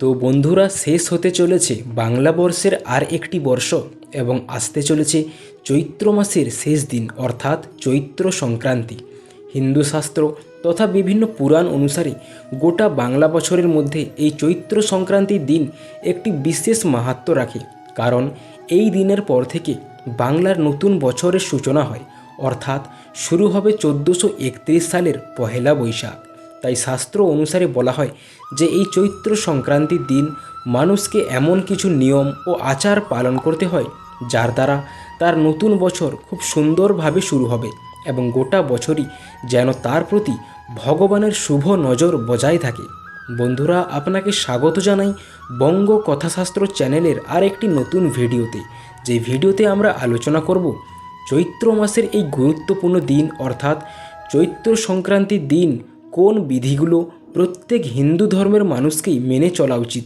তো বন্ধুরা, শেষ হতে চলেছে বাংলা বর্ষের আর একটি বর্ষ এবং আসতে চলেছে চৈত্র মাসের শেষ দিন, অর্থাৎ চৈত্র সংক্রান্তি। হিন্দু শাস্ত্র তথা বিভিন্ন পুরাণ অনুসারে গোটা বাংলা বছরের মধ্যে এই চৈত্র সংক্রান্তির দিন একটি বিশেষ মাহাত্ম্য রাখে। কারণ এই দিনের পর থেকে বাংলার নতুন বছরের সূচনা হয়, অর্থাৎ শুরু হবে চোদ্দোশো সালের পহেলা বৈশাখ। তাই শাস্ত্র অনুসারে বলা হয় যে এই চৈত্র সংক্রান্তির দিন মানুষকে এমন কিছু নিয়ম ও আচার পালন করতে হয়, যার দ্বারা তার নতুন বছর খুব সুন্দরভাবে শুরু হবে এবং গোটা বছরই যেন তার প্রতি ভগবানের শুভ নজর বজায় থাকে। বন্ধুরা, আপনাকে স্বাগত জানাই বঙ্গ কথাশাস্ত্র চ্যানেলের আর একটি নতুন ভিডিওতে, যে ভিডিওতে আমরা আলোচনা করব চৈত্র মাসের এই গুরুত্বপূর্ণ দিন অর্থাৎ চৈত্র সংক্রান্তির দিন কোন বিধিগুলো প্রত্যেক হিন্দু ধর্মের মানুষকেই মেনে চলা উচিত?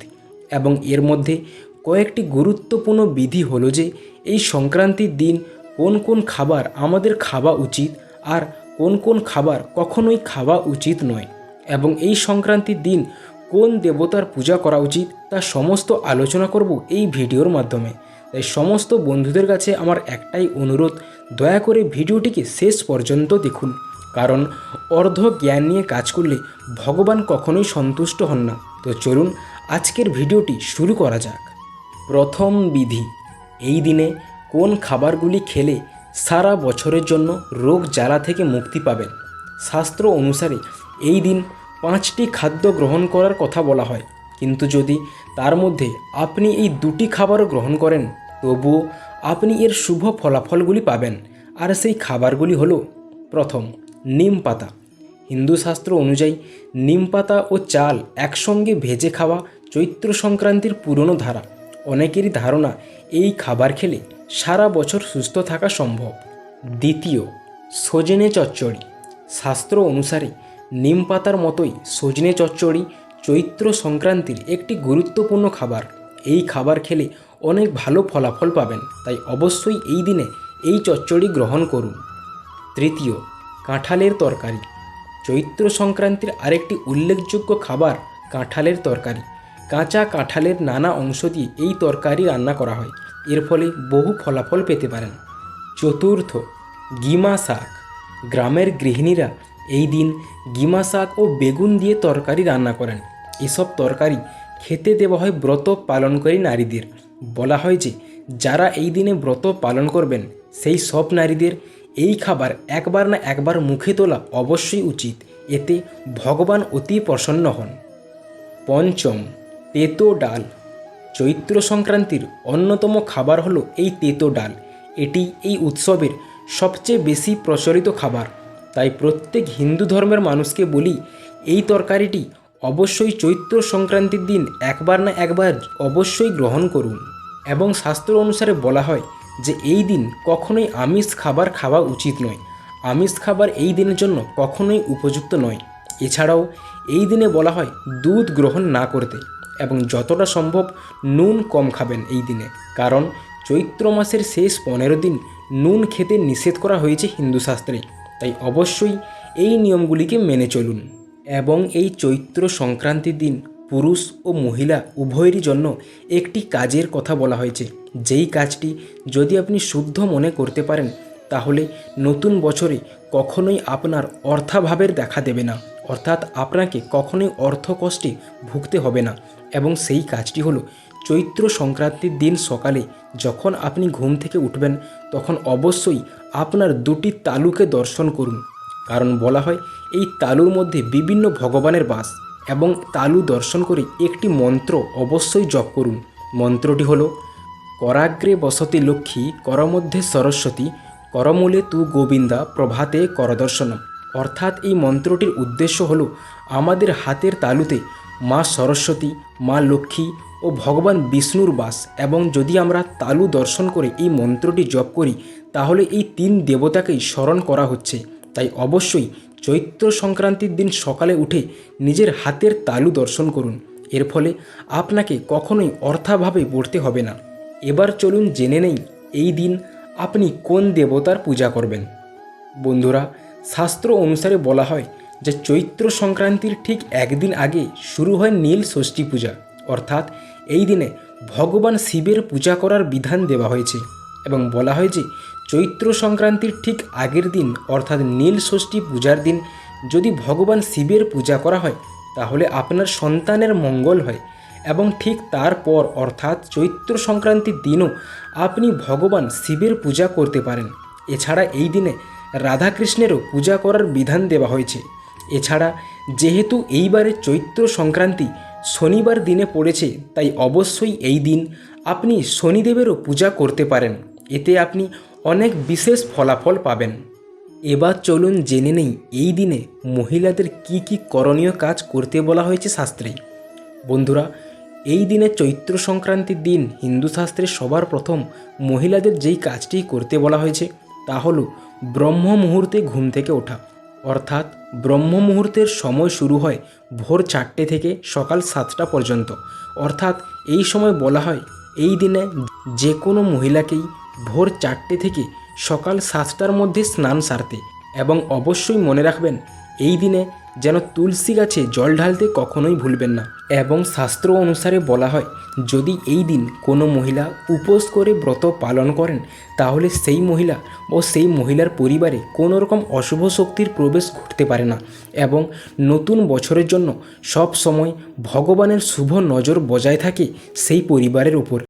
এবং এর মধ্যে কয়েকটি গুরুত্বপূর্ণ বিধি হলো যে, এই সংক্রান্তির দিন কোন কোন খাবার আমাদের খাওয়া উচিত আর কোন কোন খাবার কখনোই খাওয়া উচিত নয়। এবং এই সংক্রান্তির দিন কোন দেবতার পূজা করা উচিত তা সমস্ত আলোচনা করব এই ভিডিওর মাধ্যমে। তাই সমস্ত বন্ধুদের কাছে আমার একটাই অনুরোধ, দয়া করে ভিডিওটিকে শেষ পর্যন্ত দেখুন। কারণ অর্ধ জ্ঞান নিয়ে কাজ করলে ভগবান কখনোই সন্তুষ্ট হন না। তো চলুন আজকের ভিডিওটি শুরু করা যাক। প্রথম বিধি, এই দিনে কোন খাবারগুলি খেলে সারা বছরের জন্য রোগ জ্বালা থেকে মুক্তি পাবেন? শাস্ত্র অনুসারে এই দিন পাঁচটি খাদ্য গ্রহণ করার কথা বলা হয়। কিন্তু যদি তার মধ্যে আপনি এই দুটি খাবারও গ্রহণ করেন তবুও আপনি এর শুভ ফলাফলগুলি পাবেন। আর সেই খাবারগুলি হলো, প্রথম নিম পাতা। হিন্দু শাস্ত্র অনুযায়ী নিম পাতা ও চাল একসঙ্গে ভেজে খাওয়া চৈত্র সংক্রান্তির পুরনো ধারা। অনেকেরই ধারণা এই খাবার খেলে সারা বছর সুস্থ থাকা সম্ভব। দ্বিতীয়, সজনে চচ্চড়ি। শাস্ত্র অনুসারে নিম পাতার মতোই সজনে চচ্চড়ি চৈত্র সংক্রান্তির একটি গুরুত্বপূর্ণ খাবার। এই খাবার খেলে অনেক ভালো ফলাফল পাবেন, তাই অবশ্যই এই দিনে এই চচ্চড়ি গ্রহণ করুন। তৃতীয় কাঁঠালের তরকারি। চৈত্র সংক্রান্তির আরেকটি উল্লেখযোগ্য খাবার কাঁঠালের তরকারি। কাঁচা কাঁঠালের নানা অংশ দিয়ে এই তরকারি রান্না করা হয়। এর ফলে বহু ফলাফল পেতে পারেন। চতুর্থ, গিমা শাক। গ্রামের গৃহিণীরা এই দিন গিমা শাক ও বেগুন দিয়ে তরকারি রান্না করেন। এসব তরকারি খেতে দেওয়া হয় ব্রত পালন পালনকারী নারীদের। বলা হয় যে, যারা এই দিনে ব্রত পালন করবেন, সেই সব নারীদের এই খাবার একবার না একবার মুখে তোলা অবশ্যই উচিত। এতে ভগবান অতি প্রসন্ন হন। পঞ্চম, তেতো ডাল। চৈত্র সংক্রান্তির অন্যতম খাবার হলো এই তেতো ডাল। এটি এই উৎসবের সবচেয়ে বেশি প্রচলিত খাবার। তাই প্রত্যেক হিন্দু ধর্মের মানুষকে বলি, এই তরকারিটি অবশ্যই চৈত্র সংক্রান্তির দিন একবার না একবার অবশ্যই গ্রহণ করুন। এবং শাস্ত্র অনুসারে বলা হয় যে এই দিন কখনোই আমিষ খাবার খাওয়া উচিত নয়। আমিষ খাবার এই দিনের জন্য কখনোই উপযুক্ত নয়। এছাড়াও এই দিনে বলা হয় দুধ গ্রহণ না করতে এবং যতটা সম্ভব নুন কম খাবেন এই দিনে। কারণ চৈত্র মাসের শেষ পনেরো দিন নুন খেতে নিষেধ করা হয়েছে হিন্দু শাস্ত্রে। তাই অবশ্যই এই নিয়মগুলিকে মেনে চলুন। এবং এই চৈত্র সংক্রান্তির দিন পুরুষ ও মহিলা উভয়েরই জন্য একটি কাজের কথা বলা হয়েছে। যেই কাজটি যদি আপনি শুদ্ধ মনে করতে পারেন, তাহলে নতুন বছরে কখনোই আপনার অর্থাভাবের দেখা দেবে না। অর্থাৎ আপনাকে কখনোই অর্থ কষ্টে ভুগতে হবে না। এবং সেই কাজটি হলো চৈত্র সংক্রান্তির দিন সকালে যখন আপনি ঘুম থেকে উঠবেন, তখন অবশ্যই আপনার দুটি তালুকে দর্শন করুন। কারণ বলা হয়, এই তালুর মধ্যে বিভিন্ন ভগবানের বাস। এবং তালু দর্শন করে একটি মন্ত্র অবশ্যই জপ করুন। মন্ত্রটি হল, করাগ্রে বসতি লক্ষ্মী, করমধ্যে সরস্বতী, করমূলে তু গোবিন্দা, প্রভাতে করদর্শনম। অর্থাৎ এই মন্ত্রটির উদ্দেশ্য হল, আমাদের হাতের তালুতে মা সরস্বতী, মা লক্ষ্মী ও ভগবান বিষ্ণুর বাস এবং যদি আমরা তালু দর্শন করে এই মন্ত্রটি জপ করি, তাহলে এই তিন দেবতাকেই স্মরণ করা হচ্ছে। তাই অবশ্যই চৈত্র সংক্রান্তির দিন সকালে উঠে নিজের হাতের তালু দর্শন করুন। এর ফলে আপনাকে কখনোই অর্থাভাবে পড়তে হবে না। এবার চলুন জেনে নেই এই দিন আপনি কোন দেবতার পূজা করবেন। বন্ধুরা, শাস্ত্র অনুসারে বলা হয় যে চৈত্র সংক্রান্তির ঠিক একদিন আগে শুরু হয় নীল ষষ্ঠী পূজা। অর্থাৎ এই দিনে ভগবান শিবের পূজা করার বিধান দেওয়া হয়েছে এবং বলা হয় যে চৈত্র সংক্রান্তির ঠিক আগের দিন, অর্থাৎ নীল ষষ্ঠী পূজার দিন, যদি ভগবান শিবের পূজা করা হয়, তাহলে আপনার সন্তানের মঙ্গল হয় এবং ঠিক তারপর, অর্থাৎ চৈত্র সংক্রান্তির দিনও আপনি ভগবান শিবের পূজা করতে পারেন। এছাড়া এই দিনে রাধাকৃষ্ণেরও পূজা করার বিধান দেওয়া হয়েছে। এছাড়া, যেহেতু এইবারে চৈত্র সংক্রান্তি শনিবার দিনে পড়েছে, তাই অবশ্যই এই দিন আপনি শনিদেবেরও পূজা করতে পারেন। এতে আপনি অনেক বিশেষ ফলাফল পাবেন। এবার চলুন জেনে নেই এই দিনে মহিলাদের কি কি করণীয় কাজ করতে বলা হয়েছে শাস্ত্রে। বন্ধুরা, এই দিনে চৈত্র সংক্রান্তির দিন হিন্দু শাস্ত্রে সবার প্রথম মহিলাদের যেই কাজটি করতে বলা হয়েছে তা হল ব্রহ্ম মুহূর্তে ঘুম থেকে ওঠা। অর্থাৎ ব্রহ্ম মুহূর্তের সময় শুরু হয় ভোর চারটে থেকে সকাল সাতটা পর্যন্ত। অর্থাৎ এই সময় বলা হয় এই দিনে যে কোনো মহিলাকেই ভোর চারটে থেকে সকাল সাতটার মধ্যে স্নান সারতে এবং অবশ্যই মনে রাখবেন, এই দিনে যেন তুলসী গাছে জল ঢালতে কখনোই ভুলবেন না। এবং শাস্ত্র অনুসারে বলা হয়, যদি এই দিন কোনো মহিলা উপোস করে ব্রত পালন করেন, তাহলে সেই মহিলা ও সেই মহিলার পরিবারে কোনো রকম অশুভ শক্তির প্রবেশ ঘটতে পারে না এবং নতুন বছরের জন্য সব সময় ভগবানের শুভ নজর বজায় থাকে সেই পরিবারের উপর।